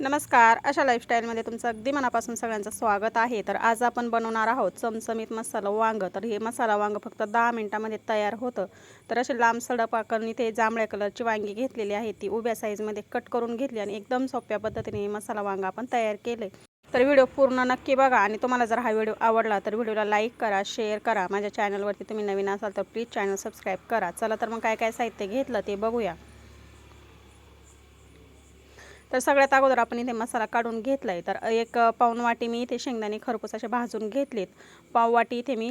नमस्कार. अशा लाईफस्टाईलमध्ये तुमचं अगदी मनापासून सगळ्यांचं स्वागत आहे. तर आज आपण बनवणार आहोत चमचमीत मसाला वांग. तर हे मसाला वांग फक्त दहा मिनटामध्ये तयार होतं. तर असे लांब सडप ते जांभळ्या कलरची वांगी घेतलेली आहे. ती उभ्या साईजमध्ये कट करून घेतली आणि एकदम सोप्या पद्धतीने हे मसाला वांग आपण तयार केले. तर व्हिडिओ पूर्ण नक्की बघा आणि तुम्हाला जर हा व्हिडिओ आवडला तर व्हिडिओला लाईक करा शेअर करा. माझ्या चॅनलवरती तुम्ही नवीन असाल तर प्लीज चॅनल सबस्क्राईब करा. चला तर मग काय काय साहित्य घेतलं ते बघूया. तर सगळ्यात अगोदर आपण इथे मसाला काढून घेतला आहे तर एक पाऊण वाटी मी इथे शेंगदाणे खरपूस असे भाजून घेतलेत. पाव वाटी इथे मी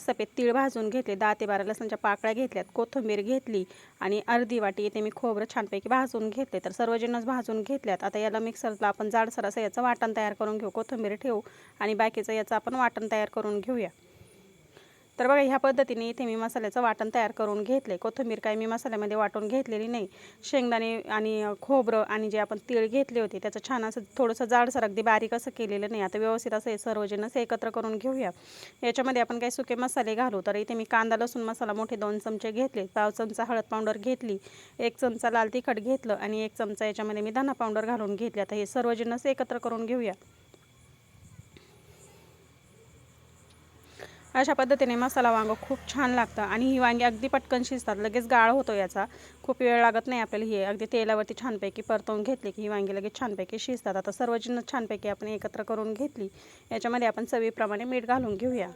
सफेद तीळ भाजून घेतले. दहा ते बारा लसणच्या पाकळ्या घेतल्यात. कोथिंबीर घेतली आणि अर्धी वाटी इथे मी खोबरं छानपैकी भाजून घेतले. तर सर्व जिन्नस भाजून घेतल्यात. आता याला मिक्सरला आपण जाडसर असं याचं वाटण तयार करून घेऊ. कोथिंबीर ठेवू आणि बाकीचं याचं आपण वाटण तयार करून घेऊया. तर बघा ह्या पद्धतीने इथे मी मसाल्याचं वाटण तयार करून घेतले. कोथिंबीर काय मी मसाल्यामध्ये वाटून घेतलेली नाही. शेंगदाणे आणि खोबरं आणि जे आपण तीळ घेतले होते त्याचं छान असं थोडंसं जाडसर अगदी बारीक असं केलेलं नाही. आता व्यवस्थित असं हे सर्वजण असं एकत्र करून घेऊया. याच्यामध्ये आपण काही सुके मसाले घालू. तर इथे मी कांदा लसूण मसाला मोठे दोन चमचे घेतले. पाव चमचा हळद पावडर घेतली. एक चमचा लाल तिखट घेतलं आणि एक चमचा याच्यामध्ये मी धना पावडर घालून घेतले. आता हे सर्वजण असं एकत्र करून घेऊया. अशा पद्धतीने मसाला वांग खूप छान लागतं आणि ही वांगी अगदी पटकन शिजतात. लगेच गाळ होतो याचा. खूप वेळ लागत नाही आपल्याला ही अगदी तेलावरती छानपैकी परतवून घेतली की ही वांगी लगेच छानपैकी शिजतात. आता सर्व जिन्न छानपैकी आपण एकत्र करून घेतली. याच्यामध्ये आपण चवीप्रमाणे मीठ घालून घेऊया.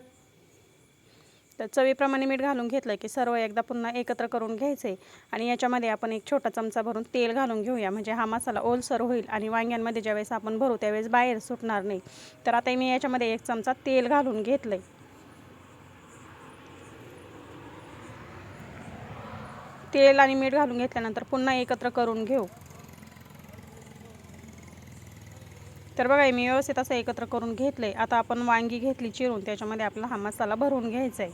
तर चवीप्रमाणे मीठ घालून घेतलं की सर्व एकदा पुन्हा एकत्र करून घ्यायचे आणि याच्यामध्ये आपण एक छोटा चमचा भरून तेल घालून घेऊया. म्हणजे हा मसाला ओलसर होईल आणि वांग्यांमध्ये ज्यावेळेस आपण भरू त्यावेळेस बाहेर सुटणार नाही. तर आता मी याच्यामध्ये एक चमचा तेल घालून घेतलं आहे तेल आणि मीठ घालून घेतल्यानंतर पुन्हा एकत्र करून घेऊ. तर बघा मी व्यवस्थित असं एकत्र करून घेतलं. आहे आता आपण वांगी घेतली चिरून त्याच्यामध्ये आपला हा मसाला भरून घ्यायचा आहे.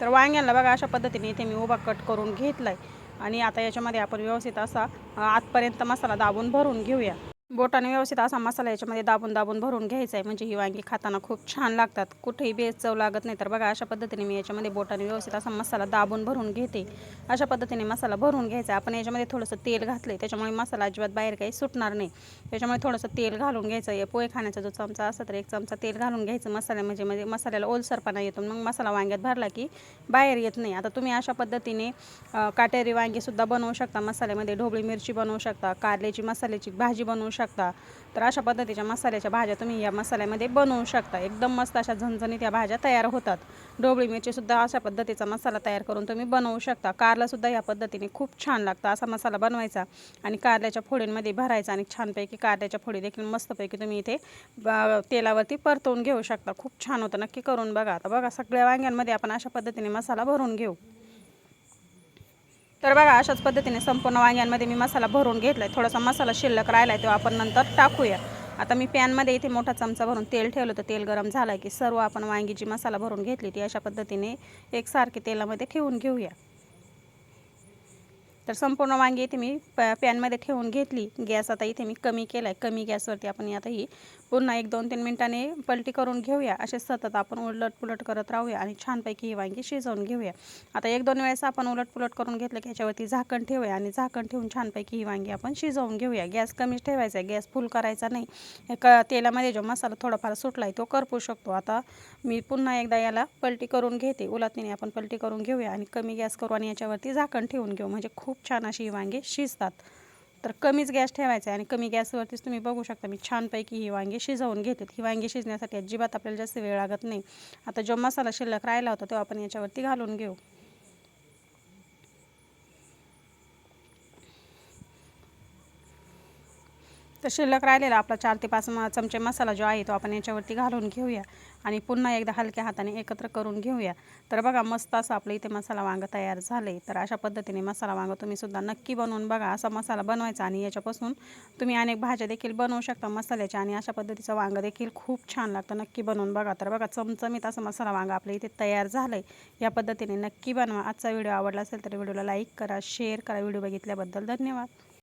तर वांग्यांना बघा अशा पद्धतीने इथे मी उभा कट करून घेतला आहे आणि आता याच्यामध्ये आपण व्यवस्थित असा आतपर्यंत मसाला दाबून भरून घेऊया. बोटाने व्यवस्थित असा मसाला याच्यामध्ये दाबून दाबून भरून घ्यायचा आहे म्हणजे ही वांगी खाताना खूप छान लागतात. कुठेही बेस चव लागत नाही. तर बघा अशा पद्धतीने मी याच्यामध्ये बोटाने व्यवस्थित असा मसाला दाबून भरून घेते. अशा पद्धतीने मसाला भरून घ्यायचा आपण याच्यामध्ये थोडंसं तेल घातलं आहे त्याच्यामुळे मसाला अजिबात बाहेर काही सुटणार नाही. त्याच्यामुळे थोडंसं तेल घालून घ्यायचं आहे पोहे खाण्याचा जो चमचा असतो तर एक चमचा तेल घालून घ्यायचं. मसाल्या म्हणजे म्हणजे मसाल्याला ओलसरपणा येतो. मग मसाला वांग्यात भरला की बाहेर येत नाही. आता तुम्ही अशा पद्धतीने काटेरी वांगीसुद्धा बनवू शकता. मसाल्यामध्ये ढोबळी मिरची बनवू शकता. कारल्याची मसाल्याची भाजी बनवू शकता. तर अशा पद्धतीच्या मसाल्याच्या भाज्या तुम्ही या मसाल्यामध्ये बनवू शकता. एकदम मस्त अशा झणझणीत या भाज्या तयार होतात. ढोबळी मिरचीसुद्धा अशा पद्धतीचा मसाला तयार करून तुम्ही बनवू शकता. कारलासुद्धा या पद्धतीने खूप छान लागतं असा मसाला बनवायचा आणि कारल्याच्या फोडींमध्ये भरायचा आणि छानपैकी कारल्याच्या फोडी देखील मस्तपैकी तुम्ही इथे तेलावरती परतवून घेऊ शकता. खूप छान होतं. नक्की करून बघा. आता बघा सगळ्या वांग्यांमध्ये आपण अशा पद्धतीने मसाला भरून घेऊ. तर बघा अशाच पद्धतीने संपूर्ण वांग्यांमध्ये मी मसाला भरून घेतला आहे थोडासा मसाला शिल्लक राहिला आहे तेव्हा आपण नंतर टाकूया. आता मी पॅनमध्ये इथे मोठा चमचा भरून तेल ठेवलं तर तेल गरम झालं की सर्व आपण वांगी जी मसाला भरून घेतली ती अशा पद्धतीने एकसारखी तेलामध्ये ठेवून घेऊया. तर संपूर्ण वांगी इथे मी प पॅनमध्ये ठेवून घेतली. गॅस आता इथे मी कमी केला आहे कमी गॅसवरती आपण आता ही पुन्हा एक दोन तीन मिनटाने पलटी करून घेऊया. असे सतत आपण उलट पुलट करत राहूया आणि छानपैकी ही वांगी शिजवून घेऊया. आता एक दोन वेळेस आपण उलट पुलट करून घेतलं की ह्याच्यावरती झाकण ठेवूया आणि झाकण ठेवून छानपैकी ही वांगी आपण शिजवून घेऊया. गॅस कमीच ठेवायचा आहे. गॅस फुल करायचा नाही. क तेलामध्ये जो मसाला थोडाफार सुटला आहे तो करपू शकतो. आता मी पुन्हा एकदा याला पलटी करून घेते. उलटणीने आपण पलटी करून घेऊया आणि कमी गॅस करू आणि याच्यावरती झाकण ठेवून घेऊ. म्हणजे खूप छान अशी ही वांगे शिजतात. तर कमीच गॅस ठेवायचा आहे आणि कमी गॅसवरतीच तुम्ही बघू शकता मी छानपैकी ही वांगी शिजवून घेते ही वांगी शिजण्यासाठी अजिबात आपल्याला जास्त वेळ लागत नाही. आता जो मसाला शिल्लक राहिला होता तो आपण याच्यावरती घालून घेऊ. तर शिल्लक राहिलेला आपला चार ते पाच म- चमचे मसाला जो आहे तो आपण याच्यावरती घालून घेऊया. आणि पुन्हा एकदा हलक्या हाताने एकत्र करून घेऊया. तर बघा मस्त असं आपलं इथे मसाला वांग तयार झाले तर अशा पद्धतीने मसाला वांग तुम्हीसुद्धा नक्की बनवून बघा. असा मसाला बनवायचा आणि याच्यापासून तुम्ही अनेक भाज्या देखील बनवू शकता मसाल्याच्या आणि अशा पद्धतीचं वांग देखील खूप छान लागतं नक्की बनवून बघा. तर बघा चमचमीत असं मसाला वांग आपल्या इथे तयार झालं आहे या पद्धतीने नक्की बनवा. आजचा व्हिडिओ आवडला असेल तर व्हिडिओला लाईक करा शेअर करा. व्हिडिओ बघितल्याबद्दल धन्यवाद.